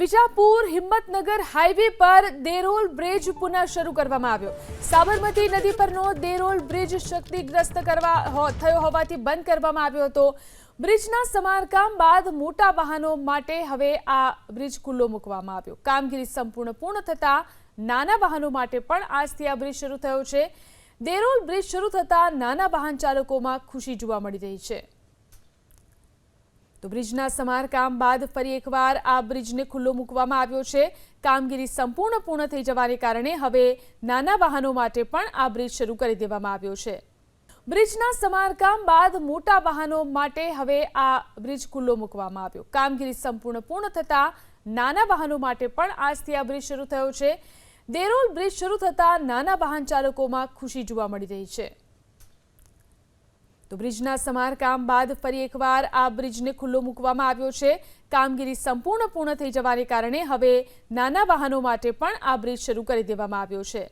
Vijapur Himmatnagar highway પર Derol bridge પુનઃ શરૂ કરવામાં આવ્યો. સાબરમતી નદી પરનો દેરોલ બ્રિજ ક્ષતિગ્રસ્ત કરવા થયો હોવાથી બંધ કરવામાં આવ્યો હતો. બ્રિજના સમારકામ બાદ મોટા વાહનો માટે હવે આ બ્રિજ ખુલ્લો મૂકવામાં આવ્યો. કામગીરી સંપૂર્ણ પૂર્ણ થતાં નાના વાહનો માટે પણ આજથી આ બ્રિજ શરૂ થયો છે. દેરોલ બ્રિજ શરૂ થતાં નાના વાહન ચાલકોમાં ખુશી જોવા મળી રહી છે. તો બ્રિજના સમારકામ બાદ ફરી એકવાર આ બ્રિજને ખુલ્લો મૂકવામાં આવ્યો છે. કામગીરી સંપૂર્ણ પૂર્ણ થઈ જવાને કારણે હવે નાના વાહનો માટે પણ આ બ્રિજ શરૂ કરી દેવામાં આવ્યો છે. બ્રિજના સમારકામ બાદ મોટા વાહનો માટે હવે આ બ્રિજ ખુલ્લો મૂકવામાં આવ્યો. કામગીરી સંપૂર્ણ પૂર્ણ થતાં નાના વાહનો માટે પણ આજથી આ બ્રિજ શરૂ થયો છે. દેરોલ બ્રિજ શરૂ થતાં નાના વાહન ચાલકોમાં ખુશી જોવા મળી રહી છે. તો બ્રિજના સમારકામ બાદ ફરી એકવાર આ બ્રિજને ખુલ્લો મૂકવામાં આવ્યો છે. કામગીરી સંપૂર્ણ પૂર્ણ થઈ જવાને કારણે હવે નાના વાહનો માટે પણ આ બ્રિજ શરૂ કરી દેવામાં આવ્યો છે.